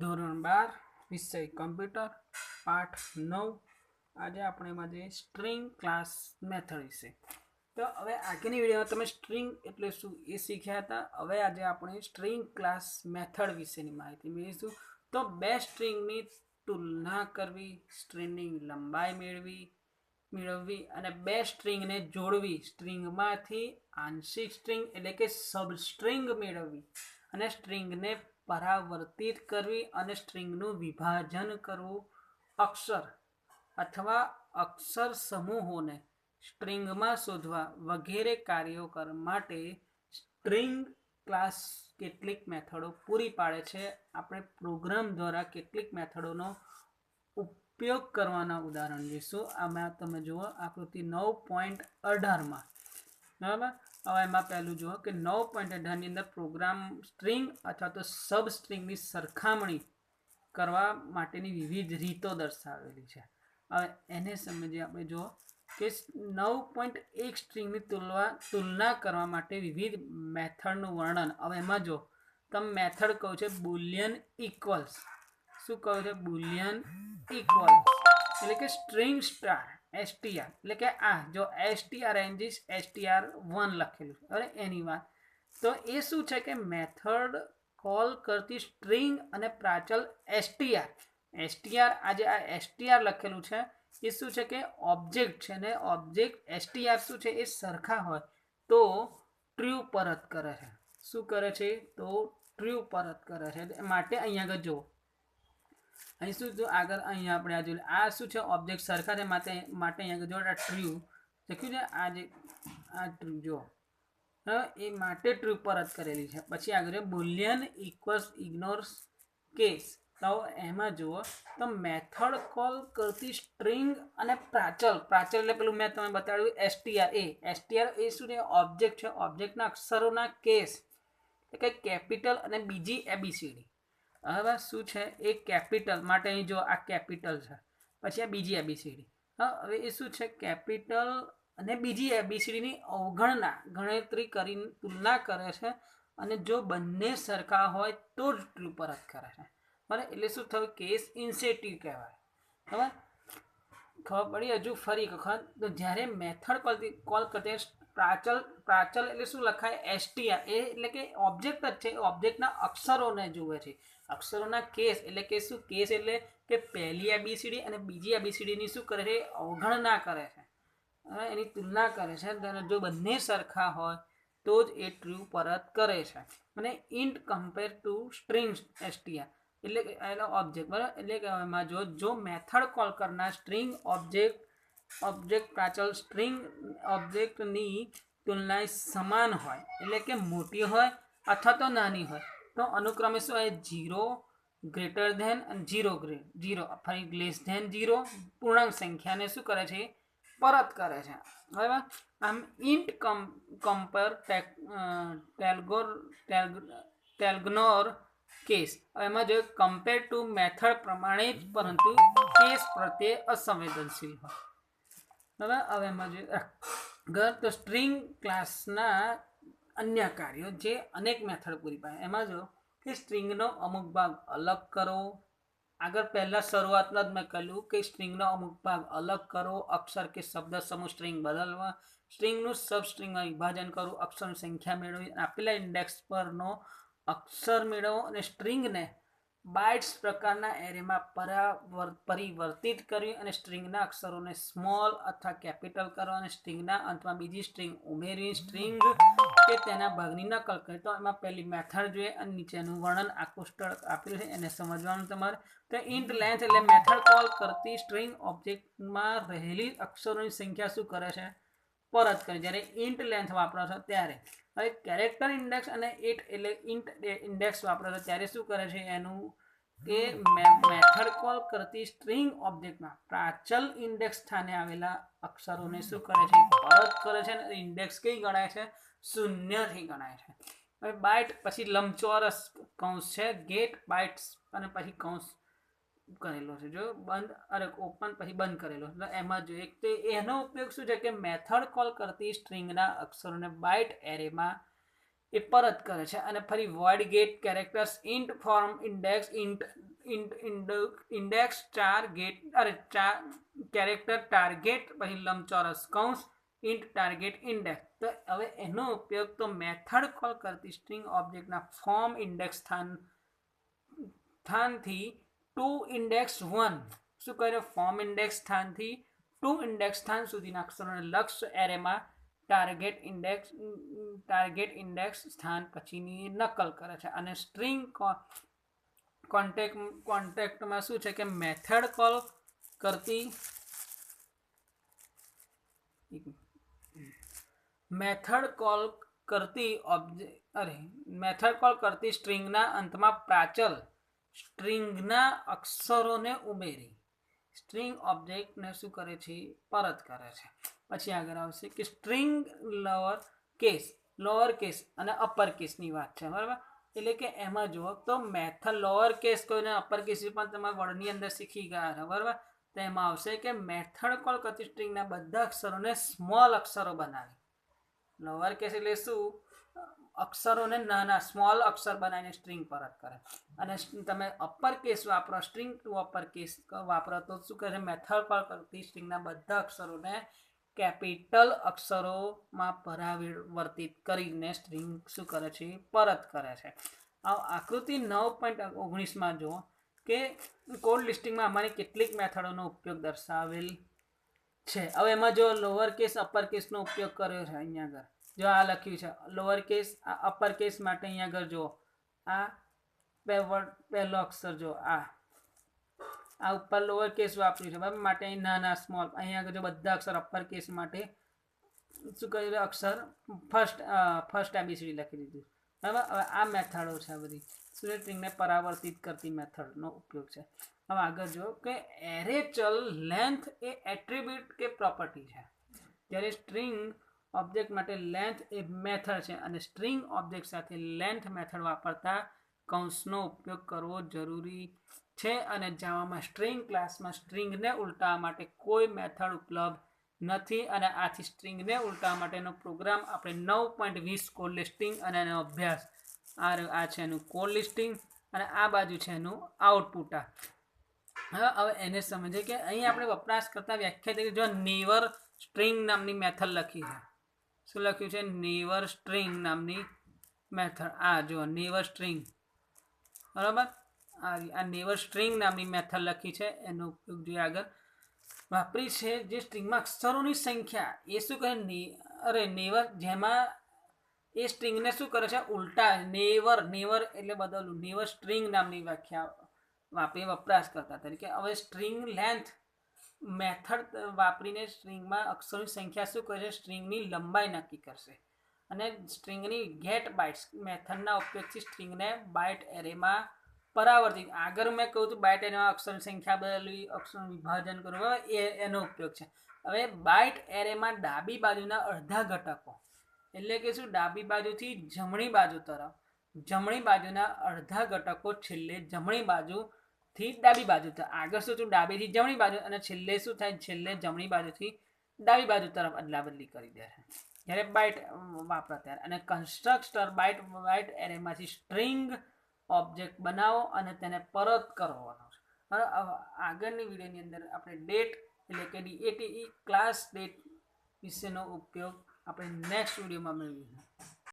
ધોરણ બાર, વિષય કમ્પ્યુટર, પાઠ નવ. આજે આપણે એમાં જે સ્ટ્રિંગ ક્લાસ મેથડ વિશે. તો હવે આગળની વિડીયોમાં તમે સ્ટ્રિંગ એટલે શું એ શીખ્યા હતા. હવે આજે આપણે સ્ટ્રિંગ ક્લાસ મેથડ વિશેની માહિતી મેળવીશું. તો બે સ્ટ્રિંગની તુલના કરવી, સ્ટ્રિંગની લંબાઈ મેળવી, મેળવવી અને બે સ્ટ્રિંગને જોડવી. સ્ટ્રિંગમાંથી આંશિક સ્ટ્રિંગ એટલે કે સબસ્ટ્રિંગ મેળવવી અને સ્ટ્રિંગને પરાવર્તિત કરવી અને સ્ટ્રિંગનું વિભાજન કરવું અક્ષર અથવા અક્ષર સમૂહોને સ્ટ્રિંગમાં શોધવા વગેરે કાર્યો કર માટે સ્ટ્રિંગ ક્લાસ કેટલીક મેથડો પૂરી પાડે છે. આપણે પ્રોગ્રામ દ્વારા કેટલીક મેથડોનો ઉપયોગ કરવાના ઉદાહરણ જોઈશું. આમાં તમે જુઓ, આકૃતિ નવ પોઈન્ટ અઢારમાં બરાબર? હવે એમાં પહેલું જુઓ કે નવ પોઈન્ટ અઢારની અંદર પ્રોગ્રામ સ્ટ્રિંગ અથવા તો સબ સ્ટ્રિંગની સરખામણી કરવા માટેની વિવિધ રીતો દર્શાવેલી છે. હવે એને સમજીએ આપણે જુઓ કે નવ પોઈન્ટ એક સ્ટ્રિંગની તુલવા, તુલના કરવા માટે વિવિધ મેથડનું વર્ણન. હવે એમાં જો તમે મેથડ કહું છે બુલિયન ઇક્વલ્સ. શું કહો છે? Boolean equals. એટલે કે સ્ટ્રિંગ સ્ટાર એસટીઆર એટલે કે આ જો એસટીઆર એનજીસ એસટીઆર વન લખેલું છે. અરે, એની વાત. તો એ શું છે કે મેથડ કોલ કરતી સ્ટ્રિંગ અને પ્રાચલ એસટીઆર એસટીઆર આજે આ એસટીઆર લખેલું છે. એ શું છે કે ઓબ્જેક્ટ છે ને ઓબ્જેક્ટ એસટીઆર શું છે? એ સરખા હોય તો ટ્રુ પરત કરે છે. શું કરે છે? તો ટ્રુ પરત કરે છે. માટે અહીંયા આગળ જુઓ. અહીં શું જો આગળ અહીંયા આપણે આ જોઈએ આ શું છે? ઓબ્જેક્ટ સરખા છે માટે માટે અહીંયા જો આ ટ્રુ લખ્યું છે, આ જે, આ ટ્રુ જો. એ માટે ટ્રુ પરત કરેલી છે. પછી આગળ બુલિયન ઇક્વલ્સ ઇગ્નોર્સ કેસ તો એમાં જુઓ, તો મેથડ કોલ કરતી સ્ટ્રિંગ અને પ્રાચલ પ્રાચલ એટલે પેલું મેં તમે બતાવ્યું એસટીઆર એ. એસટીઆર એ શું છે? ઓબ્જેક્ટ છે. ઓબ્જેક્ટના અક્ષરોના કેસ એટલે કે કેપિટલ અને બીજી એબીસીડી હવે શું છે? એ કેપિટલ માટે અહીં જો આ કેપિટલ છે. પછી આ બીજી એબીસીડી હા, હવે એ શું છે? કેપિટલ અને બીજી એબીસીડીની અવગણના, ગણતરી કરીને તુલના કરે છે અને જો બંને સરખા હોય તો જ પરત કરે છે. બરાબર? એટલે શું થયું? કેસ ઇન્સેટિવ કહેવાય. હવે ખબર પડી? હજુ ફરી વખત. તો જ્યારે મેથડ પરથી કોલ કરતી પ્રાચલ પ્રાચલ એટલે શું લખાય? એસટીઆર એ એટલે કે ઓબ્જેક્ટ જ છે. ઓબ્જેક્ટના અક્ષરોને જુએ છે. અક્ષરોના કેસ, એટલે કે શું? કેસ એટલે કે પહેલી એબીસીડી અને બીજી એબીસીડીની શું કરે છે? અવગણના કરે છે. એની તુલના કરે છે. જો બંને સરખા હોય, તો જ એ ટ્રુ પરત કરે છે. અને int compare to strings STR એટલે એનો ઓબ્જેક્ટ બરાબર? એટલે કે એમાં જો જો મેથડ કોલ કરનાર સ્ટ્રિંગ ઓબ્જેક્ટ ઓબ્જેક્ટ પ્રાચલ સ્ટ્રિંગ ઓબ્જેક્ટની તુલના સમાન હોય, એટલે કે મોટી હોય અથવા તો નાની હોય. તો અનુક્રમે શું હોય જીરો ગ્રેટર ધેન અને જીરો ગ્રેડ જીરો ફરી લેસ ધેન જીરો પૂર્ણાંક સંખ્યાને શું કરે છે? પરત કરે છે. બરાબર? આમ ઇન્ટ કમ કમ્પેર ટેલગોર ટેલગ્નોર કેસ એમાં જો કમ્પેર ટુ મેથડ પ્રમાણે જ, પરંતુ કેસ પ્રત્યે અસંવેદનશીલ હોય. બરાબર? હવે એમાં જોઈએ ઘર તો સ્ટ્રિંગ ક્લાસના અન્ય કાર્યો જે અનેક મેથડ પૂરી પાડે. એમાં જો કે સ્ટ્રિંગનો અમુક ભાગ અલગ કરો. આગળ પહેલાં શરૂઆતમાં જ મેં કહ્યું કે સ્ટ્રિંગનો અમુક ભાગ અલગ કરો, અક્ષર કે શબ્દ સમૂહ સ્ટ્રિંગ બદલવા. સ્ટ્રિંગનું સબ સ્ટ્રિંગમાં વિભાજન કરવું અક્ષરની સંખ્યા મેળવી આપેલા ઇન્ડેક્સ પરનો અક્ષર મેળવો અને સ્ટ્રિંગને બાઇટ્સ પ્રકારના એરેમાં પરાવર, પરિવર્તિત કરવી અને સ્ટ્રિંગના અક્ષરોને સ્મોલ અથવા કેપિટલ કરવા અને સ્ટ્રિંગના અંતમાં બીજી સ્ટ્રિંગ ઉમેરી, સ્ટ્રિંગ કે તેના ભાગની નકલ કરી. તો એમાં પહેલી મેથડ જોઈએ અને નીચેનું વર્ણન આકૃષ્ટક આપેલું છે. એને સમજવાનું તમારે. તો ઇન્ટ લેન્થ એટલે મેથડ કોલ કરતી સ્ટ્રિંગ ઓબ્જેક્ટમાં રહેલી અક્ષરોની સંખ્યા શું કરે છે? પરત કરે. જ્યારે ઇન્ટ લેન્થ વાપરો છો ત્યારે. હવે કેરેક્ટર ઇન્ડેક્સ અને ઇટ એટલે ઇન્ટ ઇન્ડેક્સ વાપરો છો ત્યારે શું કરે છે? એનું કે મેથડ કોલ કરતી સ્ટ્રિંગ ઓબ્જેક્ટમાં પ્રાચલ ઇન્ડેક્સ સ્થાને આવેલા અક્ષરોને શું કરે છે? પરત કરે છે અને ઇન્ડેક્સ કઈ ગણાય છે? શૂન્યથી ગણાય છે. બાઇટ પછી લંબચોરસ કૌંસ છે ગેટ બાઇટ્સ અને પછી કૌંસ કરેલો છે. જો બંધ અરે ઓપન પછી બંધ કરેલો. એટલે એમાં જો એક તો એનો ઉપયોગ શું છે? કે મેથડ કોલ કરતી સ્ટ્રિંગના અક્ષરોને બાઇટ એરેમાં એ પરત કરે છે અને ફરી void get characters int from index int int index char get અરે ચાર કેરેક્ટર ટાર્ગેટ પછી લંબચોરસ કૌંસ ઇન્ટ ટાર્ગેટ ઇન્ડેક્સ તો હવે એનો ઉપયોગ તો મેથડ કોલ કરતી સ્ટ્રિંગ ઓબ્જેક્ટના ફોર્મ ઇન્ડેક્સ સ્થાન સ્થાનથી ટુ ઇન્ડેક્સ વન શું કર્યું? ફોર્મ ઇન્ડેક્સ સ્થાનથી ટુ ઇન્ડેક્સ સ્થાન સુધીના અક્ષરોને લક્ષ્ય એરેમાં ટાર્ગેટ ઇન્ડેક્સ ટાર્ગેટ ઇન્ડેક્સ સ્થાન પછીની નકલ કરે છે. અને સ્ટ્રિંગ કોન્ટેક્ટ કોન્ટેક્ટમાં શું છે કે મેથડ કોલ કરતી, મેથડ કોલ કરતી ઓબ્જે, અરે, મેથડ કોલ કરતી સ્ટ્રિંગના અંતમાં પ્રાચલ સ્ટ્રિંગના અક્ષરોને ઉમેરી. સ્ટ્રિંગ ઓબ્જેક્ટને શું કરે છે? પરત કરે છે. પછી આગળ આવશે કે string lower case lower case અને અપર કેસની વાત છે, બરાબર? એટલે કે એમાં જુઓ તો મેથડ લોઅર કેસ કોઈને અપર કેસ પણ તમે વર્ડની અંદર શીખી ગયા છો, બરાબર? તો એમાં આવશે કે મેથડ કોલ કરતી? સ્ટ્રિંગના બધા અક્ષરોને સ્મોલ અક્ષરો બનાવી. લોઅર કેસ એટલે શું? અક્ષરોને નાના સ્મોલ અક્ષર બનાવીને સ્ટ્રિંગ પરત કરે. અને તમે અપર કેસ વાપરો સ્ટ્રિંગ ટુ અપર કેસ વાપરો, તો શું કરે મેથડ પર કરતી સ્ટ્રિંગના બધા અક્ષરોને કેપિટલ અક્ષરોમાં પરાવર્તિત કરીને સ્ટ્રિંગ શું કરે છે? પરત કરે છે. આ આકૃતિ નવ પોઈન્ટ ઓગણીસમાં જુઓ કે કોડ લિસ્ટિંગમાં અમારી કેટલીક મેથડોનો ઉપયોગ દર્શાવેલ છે. હવે એમાં જો લોઅર કેસ અપર કેસનો ઉપયોગ કર્યો છે, અહીંયા આગળ. જો આ લખ્યું છે લોઅર કેસ આ અપર કેસ માટે અહીંયા આગળ જુઓ આ પહેલો અક્ષર જો આ આ ઉપર લોઅર કેસ વાપર્યું છે બરાબર માટે અહીં નાના સ્મોલ અહીંયા આગળ જો બધા અક્ષર અપર કેસ માટે શું કર્યું અક્ષર ફર્સ્ટ ફર્સ્ટ એબીસીડી લખી દીધું બરાબર હવે આ મેથડો છે આ બધી સ્ટ્રિંગને પરાવર્તિત કરતી મેથડનો ઉપયોગ છે હવે આગળ જો કે એરે ચલ લેન્થ એ એટ્રીબ્યુટ કે પ્રોપર્ટી છે જ્યારે સ્ટ્રિંગ ઓબ્જેક્ટ માટે લેન્થ એ મેથડ છે અને સ્ટ્રિંગ ઓબ્જેક્ટ સાથે લેન્થ મેથડ વાપરતા કૌંસનો ઉપયોગ કરવો જરૂરી છે અને જાવામાં સ્ટ્રિંગ ક્લાસમાં સ્ટ્રિંગને ઉલટાવવા માટે કોઈ મેથડ ઉપલબ્ધ નથી અને આથી સ્ટ્રિંગને ઉલટાવવા માટેનો પ્રોગ્રામ આપણે નવ પોઈન્ટ વીસ કોડ લિસ્ટિંગ અને એનો અભ્યાસ આ આ છે એનું કોડ લિસ્ટિંગ અને આ બાજુ છે એનું આઉટપુટ હવે હવે એને સમજે કે અહીં આપણે વપરાશ કરતા વ્યાખ્યા તરીકે જો નેવર સ્ટ્રિંગ નામની મેથડ લખી છે શું લખ્યું છે? નેવર સ્ટ્રિંગ નામની મેથડ આ જો નેવર સ્ટ્રિંગ બરાબર? આ નેવર સ્ટ્રિંગ નામની મેથડ લખી છે. એનો ઉપયોગ જોઈએ આગળ. વાપરી છે જે સ્ટ્રિંગમાં અક્ષરોની સંખ્યા. એ શું કહે? ને અરે નેવર જેમાં એ સ્ટ્રિંગને શું કરે છે? ઉલટા નેવર નેવર એટલે બદલવું. નેવર સ્ટ્રિંગ નામની વ્યાખ્યા વાપરી વપરાશ કરતા તરીકે. હવે સ્ટ્રિંગ લેન્થ મેથડ વાપરીને સ્ટ્રિંગમાં અક્ષરોની સંખ્યા શું કરશે? સ્ટ્રિંગની લંબાઈ નક્કી કરશે. અને સ્ટ્રિંગની ગેટ બાઇટ્સ, મેથડના ઉપયોગથી સ્ટ્રિંગને બાઇટ એરેમાં પરાવર્તિત. આગળ મેં કહું હતું બાઇટ એરેમાં અક્ષરની સંખ્યા બદલવી, અક્ષરનું વિભાજન કરવું એ, એનો ઉપયોગ છે. હવે બાઇટ એરેમાં ડાબી બાજુના અડધા ઘટકો, એટલે કે શું? ડાબી બાજુથી જમણી બાજુ તરફ. જમણી બાજુના અડધા ઘટકો છેલ્લે જમણી બાજુથી ડાબી બાજુ તરફ આગળ શું થયું? ડાબીથી જમણી બાજુ અને છેલ્લે શું થાય? છેલ્લે જમણી બાજુથી ડાબી બાજુ તરફ અદલા બદલી કરી દે જ્યારે બાઇટ વાપરો ત્યારે. અને કન્સ્ટ્રક્ટર બાઇટ બાઇટ એરેમાંથી સ્ટ્રિંગ ઓબ્જેક્ટ બનાવો અને તેને પરત કરવાનો છે. આગળની વિડીયોની અંદર આપણે ડેટ એટલે કે ડીએટીઈ ક્લાસ ડેટ વિશેનો ઉપયોગ આપણે નેક્સ્ટ વિડીયોમાં મેળવીશું.